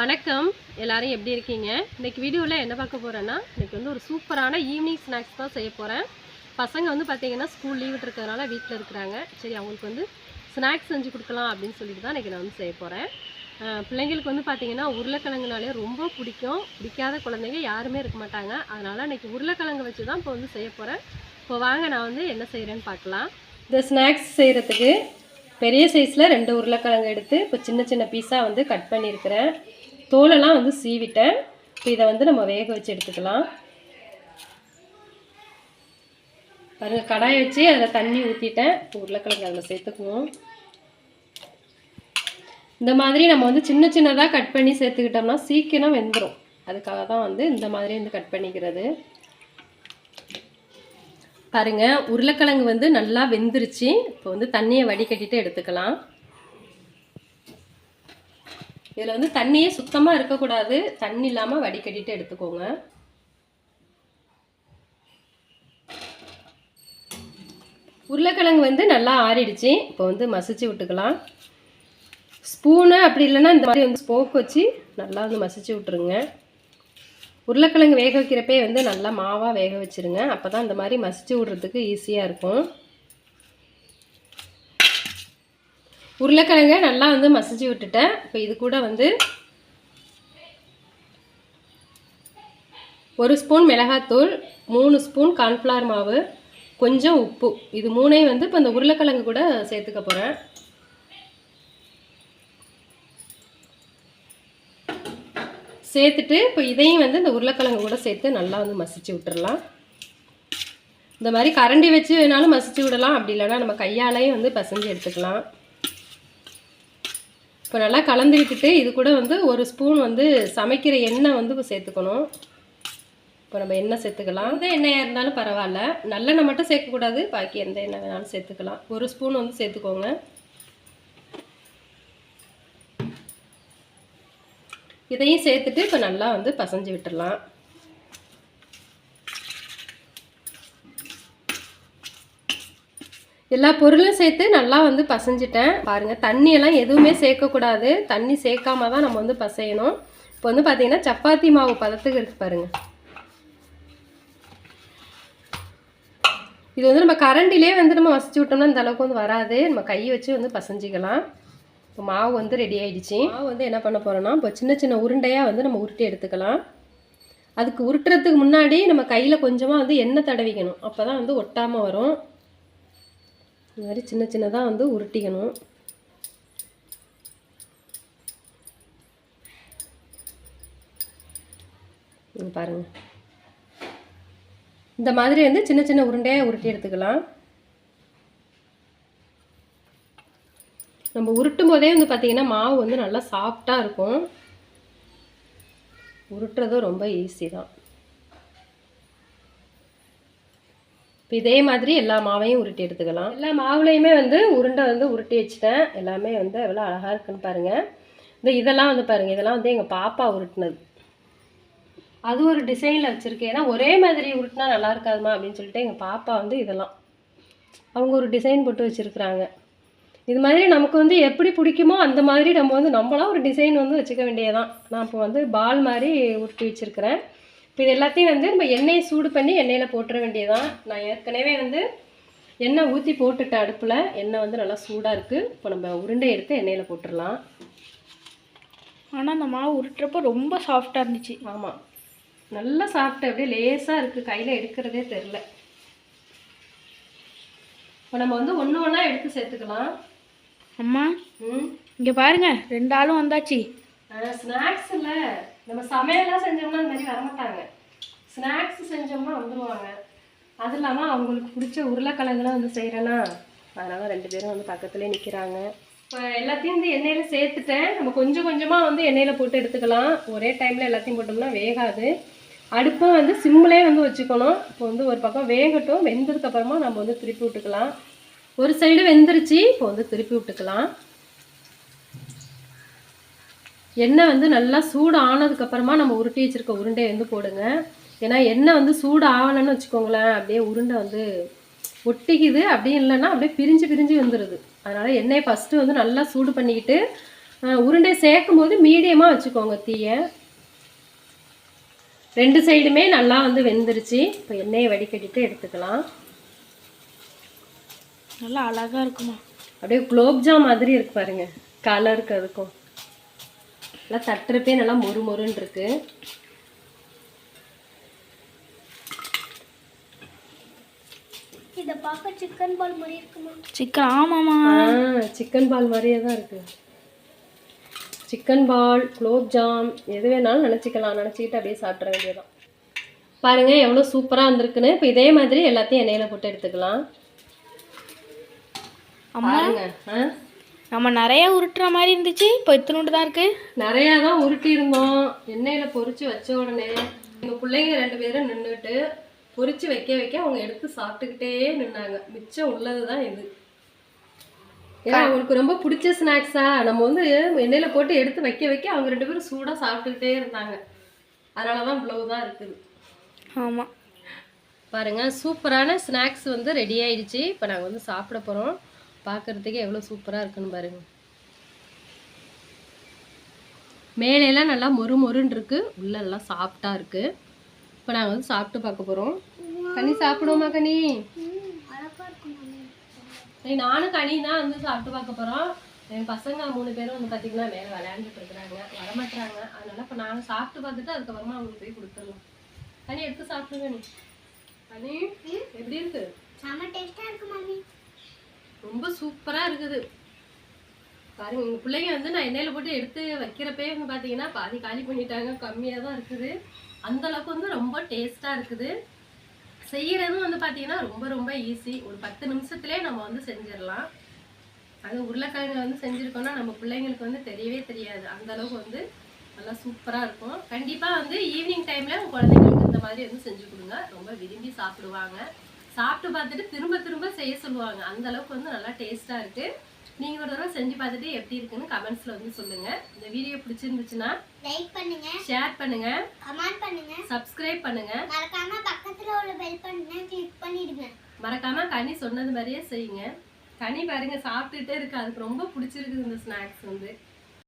வணக்கம். எல்லாரும் எப்படி இருக்கீங்க? இன்னைக்கு வீடியோவில் என்ன பார்க்க போகிறேன்னா இன்றைக்கி வந்து ஒரு சூப்பரான ஈவினிங் ஸ்நாக்ஸ் தான் செய்ய போகிறேன் பசங்க வந்து பார்த்தீங்கன்னா ஸ்கூல் லீவ் இருக்கிறதுனால வீட்டில் இருக்கிறாங்க. சரி அவங்களுக்கு வந்து ஸ்நாக்ஸ் செஞ்சு கொடுக்கலாம் அப்படின்னு சொல்லிட்டு தான் இன்றைக்கி நான் வந்து செய்ய போகிறேன் பிள்ளைங்களுக்கு வந்து பார்த்திங்கன்னா உருளைக்கிழங்குனாலே ரொம்ப பிடிக்கும். பிடிக்காத குழந்தைங்க யாருமே இருக்க மாட்டாங்க. அதனால் இன்றைக்கி உருளைக்கிழங்கு வச்சு தான் இப்போ வந்து செய்ய போகிறேன் இப்போ வாங்க நான் வந்து என்ன செய்கிறேன்னு பார்க்கலாம். இந்த ஸ்நாக்ஸ் செய்கிறதுக்கு பெரிய சைஸில் ரெண்டு உருளைக்கிழங்கு எடுத்து இப்போ சின்ன சின்ன பீஸாக வந்து கட் பண்ணியிருக்கிறேன். தோலெல்லாம் வந்து சீவிட்டேன். இப்போ இதை வந்து நம்ம வேக வச்சு எடுத்துக்கலாம். பாருங்க கடாயை வச்சு அதில் தண்ணி ஊற்றிட்டேன் இப்போ உருளைக்கிழங்கு அதில் சேர்த்துக்குவோம். இந்த மாதிரி நம்ம வந்து சின்ன சின்னதாக கட் பண்ணி சேர்த்துக்கிட்டோம்னா சீக்கிரம் வெந்துடும் அதுக்காக தான் வந்து இந்த மாதிரி வந்து கட் பண்ணிக்கிறது. பாருங்கள் உருளைக்கிழங்கு வந்து நல்லா வெந்துருச்சு. இப்போ வந்து தண்ணியை வடிகட்டிட்டு எடுத்துக்கலாம். இதில் வந்து தண்ணியே சுத்தமாக இருக்கக்கூடாது. தண்ணி இல்லாமல் வடிகட்டிட்டு எடுத்துக்கோங்க. உருளைக்கிழங்கு வந்து நல்லா ஆறிடுச்சு. இப்போ வந்து மசிச்சு விட்டுக்கலாம். ஸ்பூனு அப்படி இல்லைன்னா இந்த மாதிரி வந்து ஸ்போக் வச்சு நல்லா வந்து மசிச்சு விட்ருங்க உருளைக்கிழங்கு வேக வைக்கிறப்பே வந்து நல்லா மாவாக வேக வச்சுருங்க. அப்போ தான் இந்த மாதிரி மசிச்சு விட்றதுக்கு ஈஸியாக இருக்கும். உருளைக்கிழங்க நல்லா வந்து மசிச்சு விட்டுட்டேன். இப்போ இது கூட வந்து ஒரு ஸ்பூன் மிளகாத்தூள் மூணு ஸ்பூன் கார்ன்ஃப்ளவர் மாவு கொஞ்சம் உப்பு. இது மூணையும் வந்து இப்போ இந்த உருளைக்கிழங்கு கூட சேர்த்துக்க போகிறேன் சேர்த்துட்டு இப்போ இதையும் வந்து இந்த உருளைக்கிழங்கு கூட சேர்த்து நல்லா வந்து மசிச்சு விட்டுறலாம். இந்த மாதிரி கரண்டி வச்சு வேணாலும் மசிச்சு விடலாம். அப்படி இல்லைன்னா நம்ம கையாலையும் வந்து பசஞ்சு எடுத்துக்கலாம். இப்போ நல்லா கலந்து விட்டுட்டு இது கூட வந்து ஒரு ஸ்பூன் வந்து சமைக்கிற எண்ணெய் வந்து இப்போ சேர்த்துக்கணும். இப்போ நம்ம எண்ணெய் சேர்த்துக்கலாம். எந்த எண்ணெயாக இருந்தாலும் பரவாயில்ல. நல்லெண்ணெய் மட்டும் சேர்க்கக்கூடாது. பாக்கி எந்த எண்ணெய் வேணாலும் சேர்த்துக்கலாம். ஒரு ஸ்பூன் வந்து சேர்த்துக்கோங்க. இதையும் சேர்த்துட்டு இப்போ நல்லா வந்து பசஞ்சு விட்டுடலாம் எல்லா பொருளும் சேர்த்து நல்லா வந்து பசைஞ்சிட்டேன். பாருங்கள் தண்ணியெல்லாம் எதுவுமே சேர்க்கக்கூடாது. தண்ணி சேர்க்காம தான் நம்ம வந்து பசையணும். இப்போ வந்து பார்த்தீங்கன்னா சப்பாத்தி மாவு பதத்துக்கு இருக்குது பாருங்கள் இது வந்து நம்ம கரண்டிலே வந்து நம்ம வசிச்சு விட்டோம்னா இந்த அளவுக்கு வந்து வராது. நம்ம கையை வச்சு வந்து பசைஞ்சிக்கலாம். இப்போ மாவு வந்து ரெடி ஆகிடுச்சு மாவு வந்து என்ன பண்ண போகிறோம்னா இப்போ சின்ன சின்ன உருண்டையாக வந்து நம்ம உருட்டி எடுத்துக்கலாம். அதுக்கு உருட்டுறதுக்கு முன்னாடி நம்ம கையில் கொஞ்சமாக வந்து எண்ணெய் தடவிக்கணும். அப்போ தான் வந்து ஒட்டாமல் வரும். இந்த மாதிரி சின்ன சின்னதாக வந்து உருட்டிக்கணும். இங்க பாருங்க. இந்த மாதிரி வந்து சின்ன சின்ன உருண்டையாக உருட்டி எடுத்துக்கலாம். நம்ம உருட்டும் போதே வந்து பார்த்திங்கன்னா மாவு வந்து நல்லா சாஃப்டாக இருக்கும். உருட்டுறதும் ரொம்ப ஈஸி தான். இப்போ இதே மாதிரி எல்லா மாவையும் உருட்டி எடுத்துக்கலாம். எல்லா மாவுலையுமே வந்து உருண்டை வந்து உருட்டி வச்சுட்டேன். எல்லாமே வந்து எவ்வளோ அழகாக இருக்குன்னு பாருங்கள் இந்த இதெல்லாம் வந்து பாருங்கள் இதெல்லாம் வந்து எங்கள் பாப்பா உருட்டினது. அது ஒரு டிசைனில் வச்சுருக்கேன். ஏன்னா ஒரே மாதிரி உருட்டினா நல்லா இருக்காதுமா அப்படின்னு சொல்லிட்டு எங்கள் பாப்பா வந்து இதெல்லாம். அவங்க ஒரு டிசைன் போட்டு வச்சுருக்குறாங்க. இது மாதிரி நமக்கு வந்து எப்படி பிடிக்குமோ அந்த மாதிரி நம்ம வந்து நம்மளாம் ஒரு டிசைன் வந்து வச்சுக்க வேண்டியதான் நான் இப்போ வந்து பால் மாதிரி உருட்டி வச்சுருக்கிறேன். இப்போ இது எல்லாத்தையும் வந்து நம்ம எண்ணெயை சூடு பண்ணி எண்ணெயில் போட்டுற வேண்டியதான் நான் ஏற்கனவே வந்து எண்ணெய் ஊற்றி போட்டுட்டேன் அடுப்பில். எண்ணெய் வந்து நல்லா சூடாக இருக்குது இப்போ நம்ம உருண்டை எடுத்து எண்ணெயில் போட்டுடலாம். ஆனால் அந்த மாவு உருட்டுறப்போ ரொம்ப சாஃப்டாக இருந்துச்சு. ஆமாம் நல்லா சாப்பிட்டு அப்படியே லேசாக இருக்குது கையில் எடுக்கிறதே தெரில இப்போ நம்ம வந்து ஒன்று ஒன்றா எடுத்து சேர்த்துக்கலாம். அம்மா ம். இங்கே பாருங்க. ரெண்டு ஆளும் வந்தாச்சு. ஸ்நாக்ஸ் இல்லை. நம்ம சமையலாம் செஞ்சோம்னா இந்த மாதிரி வரமாட்டாங்க ஸ்நாக்ஸ் செஞ்சோம்னா வந்துடுவாங்க அது இல்லாமல் அவங்களுக்கு பிடிச்ச உருளைக்கிழங்குலாம் வந்து செய்கிறேன்னா அதனால் ரெண்டு பேரும் வந்து பக்கத்துலேயே நிற்கிறாங்க இப்போ எல்லாத்தையும் வந்து எண்ணெயில் சேர்த்துட்டேன். நம்ம கொஞ்சம் கொஞ்சமாக வந்து எண்ணெயில் போட்டு எடுத்துக்கலாம். ஒரே டைமில் எல்லாத்தையும் போட்டோம்னா வேகாது. அடுப்பை வந்து சிம்மிலே வந்து வச்சுக்கணும். இப்போ வந்து ஒரு பக்கம் வேகட்டும். வெந்ததுக்கப்புறமா நம்ம வந்து திருப்பி விட்டுக்கலாம். ஒரு சைடு வெந்துருச்சு. இப்போ வந்து திருப்பி விட்டுக்கலாம். எண்ணெய் வந்து நல்லா சூடு ஆனதுக்கப்புறமா நம்ம உருட்டி வச்சிருக்க உருண்டையை வந்து போடுங்க. ஏன்னா எண்ணெய் வந்து சூடு ஆகலைன்னு வச்சுக்கோங்களேன் அப்படியே உருண்டை வந்து ஒட்டிக்குது. அப்படியே இல்லைன்னா அப்படியே பிரிஞ்சு பிரிஞ்சு வந்துடுது அதனால் எண்ணெயை ஃபஸ்ட்டு வந்து நல்லா சூடு பண்ணிக்கிட்டு உருண்டை சேர்க்கும் போது மீடியமாக வச்சுக்கோங்க தீயை. ரெண்டு சைடுமே நல்லா வந்து வெந்துருச்சு. இப்போ எண்ணெயை வடிகட்டிட்டு எடுத்துக்கலாம். நல்லா அழகா இருக்குமா? அப்படியே குலோப்ஜாம் மாதிரி இருக்கு பாருங்க. கலருக்கு அதுக்கும். நல்லா தட்டுறப்பே நல்லா மொறு மொறுன்னு இருக்கு. சிக்கன் பால் மாதிரி இருக்குமா? சிக்கன் ஆமாம்மா. சிக்கன் பால் மாதிரியே தான் இருக்கு. சிக்கன் பால் குலோப்ஜாம் எது வேணாலும் நினச்சிக்கலாம். நினச்சிக்கிட்டு அப்படியே சாப்பிட்ற வேண்டியதான் பாருங்க எவ்வளோ சூப்பராக வந்திருக்குன்னு. இப்போ இதே மாதிரி எல்லாத்தையும் எண்ணெயில் போட்டு எடுத்துக்கலாம். அம்மா. பாருங்க ஆ. நம்ம நிறைய உருட்டுற மாதிரி இருந்துச்சு இப்போ இத்தினோண்டு தான் இருக்கு. நிறையா தான் உருட்டி இருந்தோம். எண்ணெயில் பொரிச்சு வச்ச உடனே எங்கள் பிள்ளைங்க ரெண்டு பேரும் நின்றுட்டு பொரிச்சு வைக்க வைக்க அவங்க எடுத்து சாப்பிட்டுக்கிட்டே நின்னாங்க. மிச்சம் உள்ளது தான் இது. ஏன்னா அவங்களுக்கு ரொம்ப பிடிச்ச ஸ்நாக்ஸா நம்ம வந்து எண்ணெயில் போட்டு எடுத்து வைக்க வைக்க அவங்க ரெண்டு பேரும் சூடாக சாப்பிட்டுக்கிட்டே இருந்தாங்க. அதனால தான் இவ்வளவு தான் இருக்குது. ஆமாம் பாருங்க சூப்பரான ஸ்நாக்ஸ் வந்து ரெடி ஆயிடுச்சு. இப்போ நாங்கள் வந்து சாப்பிட போகிறோம் பார்க்கறதுக்கே எவ்வளோ சூப்பராக இருக்குன்னு பாருங்க. மேலெல்லாம் நல்லா மொறு மொறுன்னு இருக்கு. உள்ள எல்லாம் இருக்கு. இப்போ நாங்கள் வந்து சாப்பிட்டு பார்க்க போகிறோம் கனி சாப்பிடுவோமா கனி? சரி நானும் கனி தான் வந்து சாப்பிட்டு பார்க்க போகிறோம் என் பசங்க மூணு பேரும் வந்து பார்த்தீங்கன்னா மேலே விளையாண்டுட்டு இருக்கிறாங்க. வரமாட்டுறாங்க. அதனால இப்போ நாங்கள் சாப்பிட்டு பார்த்துட்டு அதுக்கப்புறமா அவங்களுக்கு போய் கொடுத்துடலாம். கனி எடுத்து சாப்பிடுங்க நீ கனி எப்படி இருக்கு? செம்ம டேஸ்ட்டாக இருக்கு மாமி ரொம்ப சூப்பராக இருக்குது. பாருங்க எங்கள் பிள்ளைங்க வந்து நான் எண்ணெயில் போட்டு எடுத்து வைக்கிறப்பே வந்து பார்த்தீங்கன்னா பாதி காலி பண்ணிட்டாங்க. கம்மியாக தான் இருக்குது. அந்தளவுக்கு வந்து ரொம்ப டேஸ்ட்டாக இருக்குது. செய்கிறதும் வந்து பார்த்தீங்கன்னா ரொம்ப ரொம்ப ஈஸி ஒரு பத்து நிமிஷத்துலேயே நம்ம வந்து செஞ்சிடலாம். அது உருளைக்கிழங்கு வந்து செஞ்சுருக்கோம்னா நம்ம பிள்ளைங்களுக்கு வந்து தெரியவே தெரியாது. அந்த அளவுக்கு வந்து நல்லா சூப்பராக இருக்கும். கண்டிப்பாக வந்து ஈவினிங் டைமில் உங்கள் குழந்தைங்களுக்கு இந்த மாதிரி வந்து செஞ்சு கொடுங்க. ரொம்ப விரும்பி சாப்பிடுவாங்க. சாப்பிட்டு பார்த்துட்டு திரும்ப திரும்ப செய்ய சொல்லுவாங்க. அந்த அளவுக்கு வந்து நல்லா டேஸ்ட்டாக இருக்குது நீங்கள் ஒரு தடவை செஞ்சு பார்த்துட்டு எப்படி இருக்குன்னு கமெண்ட்ஸில் வந்து சொல்லுங்கள் இந்த வீடியோ பிடிச்சிருந்துச்சுன்னா லைக் பண்ணுங்க. ஷேர் பண்ணுங்கள் கமெண்ட் பண்ணுங்க. சப்ஸ்கிரைப் பண்ணுங்கள் மறக்காம பக்கத்துல உள்ள பெல் பட்டனை கிளிக் பண்ணிடுங்க. மறக்காமல் கனி சொன்னது மாதிரியே செய்யுங்க. கனி பாருங்க சாப்பிட்டுட்டே இருக்கு. அதுக்கு ரொம்ப பிடிச்சிருக்குது இந்த ஸ்நாக்ஸ் வந்து.